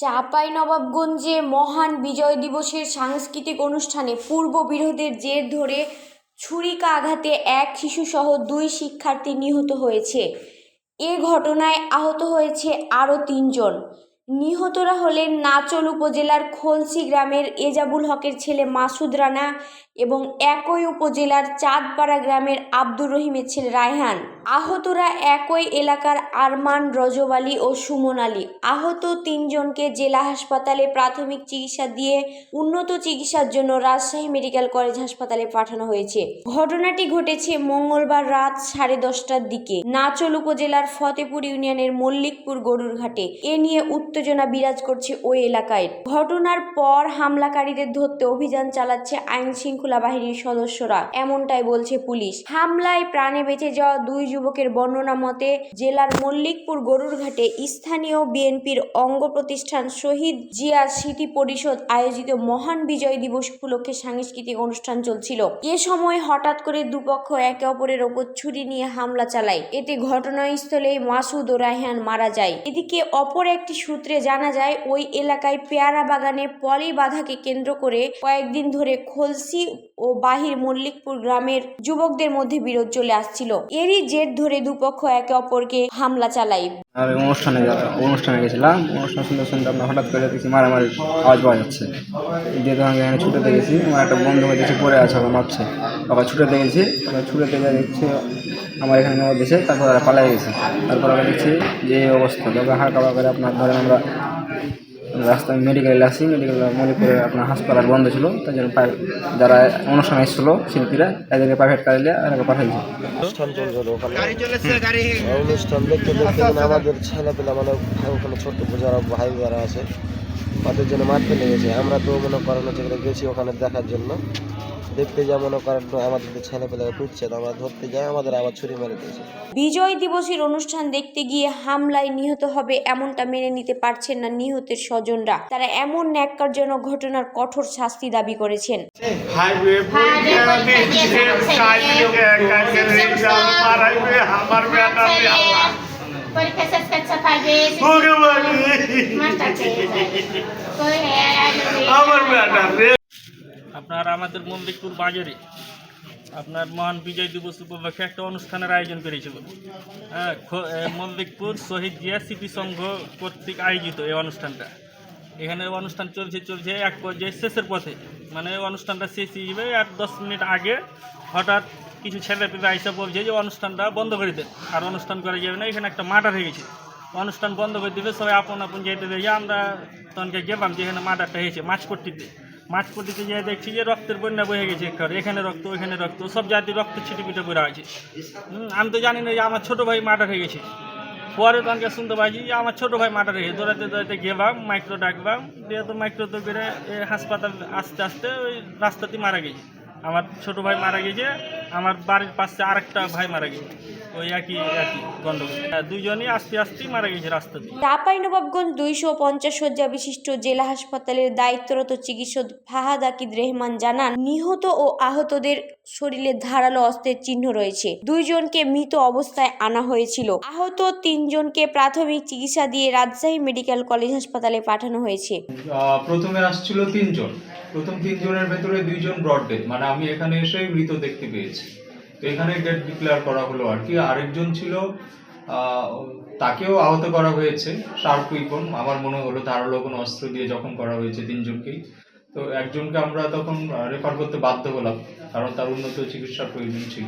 চাঁপাইনবাবগঞ্জে মহান বিজয় দিবসের সাংস্কৃতিক অনুষ্ঠানে পূর্ব বিরোধের জের ধরে ছুরিকা আঘাতে এক শিশুসহ দুই শিক্ষার্থী নিহত হয়েছে। এ ঘটনায় আহত হয়েছে আরও তিনজন। নিহতরা হলেন নাচল উপজেলার খলসি গ্রামের এজাবুল হকের ছেলে মাসুদ রানা এবং একই উপজেলার চাঁদপাড়া গ্রামের আব্দুর রহিমের ছেলে রায়হান। আহতরা একই এলাকার আরমান, রজব আলী ও সুমন আলী। আহত তিনজনকে জেলা হাসপাতালে প্রাথমিক চিকিৎসা দিয়ে উন্নত চিকিৎসার জন্য রাজশাহী মেডিকেল কলেজ হাসপাতালে পাঠানো হয়েছে। ঘটনাটি ঘটেছে মঙ্গলবার রাত সাড়ে দশটার দিকে। নাচল উপজেলার ফতেপুর ইউনিয়নের মল্লিকপুর গরুর ঘাটে এ নিয়ে উত্তেজনা বিরাজ করছে ওই এলাকায়। ঘটনার পর হামলাকারীদের ধরতে অভিযান চালাচ্ছে আইন শৃঙ্খলা বাহিনীর সদস্যরা, এমনটাই বলছে পুলিশ। হামলায় প্রাণে বেঁচে যাওয়া দুই যুবকের বর্ণনা মতে, জেলার মল্লিকপুর গরুর ঘাটে স্থানীয় বিএনপির অঙ্গ প্রতিষ্ঠান শহীদ জিয়া স্মৃতি পরিষদ আয়োজিত মহান বিজয় দিবস উপলক্ষে সাংস্কৃতিক অনুষ্ঠান চলছিল। এ সময় হঠাৎ করে দুপক্ষ একে অপরের ওপর ছুরি নিয়ে হামলা চালায়। এতে ঘটনাস্থলে মাসুদ ও রায়হান মারা যায়। এদিকে অপর একটি সূত্রে জানা যায়, ওই এলাকায় পেয়ারা বাগানে পলি বাধাকে কেন্দ্র করে কয়েকদিন ধরে খলসি ও বাহির মল্লিকপুর গ্রামের যুবকদের মধ্যে বিরোধ চলে আসছিল। এরই জের ধরে দুপক্ষ একে অপরকে হামলা চালায়। অনুষ্ঠানে অনুষ্ঠানে গেছিলাম, অনুষ্ঠান শুনতে শুনতে আপনার হঠাৎ করে দেখছি মারামারি আওয়াজ পাওয়া যাচ্ছে। দিয়ে তখন আমি ছুটে দেখেছি, আমার একটা বন্ধু দেখছি পড়ে আছে ওরা মারছে আবার ছুটে দেখেছি, ছুটে দেখে দেখছি আমার এখানে নেওয়া দিয়েছে তারপর ওরা পালাই গেছে। তারপর আমরা দেখছি যে এই অবস্থা। তারপর হালকা হালকা করে আপনার ধরেন আমরা রাস্তায় মেডিকেলে আসি মেডিকেল মনে করে আপনার হাসপাতাল বন্ধ ছিল তাই জন্য যারা অনুষ্ঠানে এসেছিল শিল্পীরা তাদেরকে প্রাইভেট কারিলে এরাকে পাঠাইছে। অনুষ্ঠান চলছিল ওখানে। অনুষ্ঠান দেখতে দেখতে মানে আমাদের ছেলেপেলা মানে ভাই ওখানে ছোট্ট যারা ভাই যারা আছে তাদের জন্য মারতে লেগেছে আমরা তো মনে করেন গেছি ওখানে দেখার জন্য। দেখতে যা মনে করেন তো আমাদের ছেলেপেলাকে পিটছে তো আমরা ধরতে যাই আমাদের আবার ছুরি মেরে দিয়েছে। বিজয় দিবসের অনুষ্ঠান দেখতে গিয়ে হামলায় নিহত হবে এমনটা মেনে নিতে পারছেন না নিহতের স্বজনরা। তারা এমন ন্যাক্কারজনক ঘটনার কঠোর শাস্তি দাবি করেছেন। আমার বেটা পরীক্ষা শেষ করছে পাইবে আমার আপনার আমাদের মল্লিকপুর বাজারে আপনার মহান বিজয় দিবস উপলক্ষে একটা অনুষ্ঠানের আয়োজন করেছিল। হ্যাঁ মল্লিকপুর শহীদ জিয়া স্মৃতি সংঘ কর্তৃক আয়োজিত এই অনুষ্ঠানটা। এখানে অনুষ্ঠান চলছে চলছে এক পর্যায়ে শেষের পথে। মানে অনুষ্ঠানটা শেষ হয়ে যাবে আর দশ মিনিট আগে হঠাৎ কিছু ছেলে পেলে আইসা বলছে যে অনুষ্ঠানটা বন্ধ করে দেন। আর অনুষ্ঠান করা যাবে না, এখানে একটা মার্ডার হয়ে গেছে। অনুষ্ঠান বন্ধ করে দিবে সবাই আপন আপন যেতে দেখে আমরা তখনকে গেলাম যে এখানে মার্ডারটা হয়েছে মাছপট্টিতে মাছপট্টিতে যেয়ে দেখছি যে রক্তের বন্যা বয়ে গেছে একবার এখানে রক্ত, ওইখানে রক্ত, সব জাতির রক্ত ছিটিপিটে পড়ে আছে। আমি তো জানি না যে আমার ছোটো ভাই মার্ডার হয়ে গেছে। পরে তো তখনকে শুনতে পাচ্ছি যে আমার ছোটো ভাই মার্ডার হয়ে দৌড়াতে দৌড়াতে গেলাম মাইক্রো ডাকলাম, দিয়ে তো মাইক্রো তো এ হাসপাতাল আস্তে আস্তে ওই রাস্তাতে মারা গেছে। আমার ছোটো ভাই মারা গেছে আমার বাড়ির পাশে আরেকটা ভাই মারা গেছে। ওই একই একই গন্ডগোল। হ্যাঁ, দুইজনই আস্তে আস্তেই মারা গেছে রাস্তাতে চাঁপাইনবাবগঞ্জ দুইশো পঞ্চাশ শয্যা বিশিষ্ট জেলা হাসপাতালের দায়িত্বরত চিকিৎসক ফাহাদ আকিদ রেহমান জানান নিহত ও আহতদের শরীরে ধারালো অস্ত্রের চিহ্ন রয়েছে। দুইজনকে মৃত অবস্থায় আনা হয়েছিল। আহত তিনজনকে প্রাথমিক চিকিৎসা দিয়ে রাজশাহী মেডিকেল কলেজ হাসপাতালে পাঠানো হয়েছে। প্রথমে আসছিল তিনজন। প্রথম তিনজনের ভেতরে দুইজন ব্রড ডেথ মানে আমি এখানে এসে মৃত দেখতে পেয়েছি। তো এখানে ডেট ডিক্লেয়ার করা হলো আর কি, আরেকজন ছিল তাকেও আহত করা হয়েছে, শার্প উইপন। আমার মনে হলো ধারালো কোনো অস্ত্র দিয়ে জখম করা হয়েছে তিনজনকেই। তো একজনকে আমরা তখন রেফার করতে বাধ্য হলাম, কারণ তার উন্নত চিকিৎসার প্রয়োজন ছিল।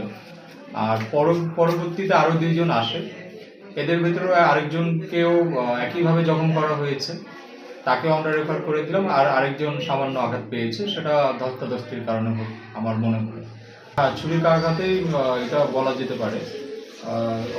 আর পর- পরবর্তীতে আরও দুইজন আসে। এদের ভেতরে আরেকজনকেও একইভাবে জখম করা হয়েছে। তাকেও আমরা রেফার করে দিলাম, আর আরেকজন সামান্য আঘাত পেয়েছে, সেটা ধস্তাধস্তির কারণে আমার মনে হয়। হ্যাঁ ছুরির এটা বলা যেতে পারে।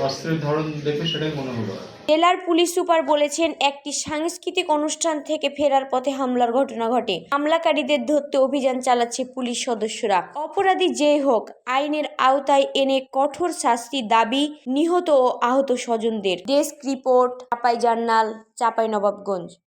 অস্ত্রের ধরন দেখে সেটাই মনে হলো। জেলার পুলিশ সুপার বলেছেন, একটি সাংস্কৃতিক অনুষ্ঠান থেকে ফেরার পথে হামলার ঘটনা ঘটে। হামলাকারীদের ধরতে অভিযান চালাচ্ছে পুলিশ সদস্যরা। অপরাধী যে হোক, আইনের আওতায় এনে কঠোর শাস্তি দাবি নিহত ও আহত স্বজনদের। Desk report, Chapai Journal, Chapai Nawabganj.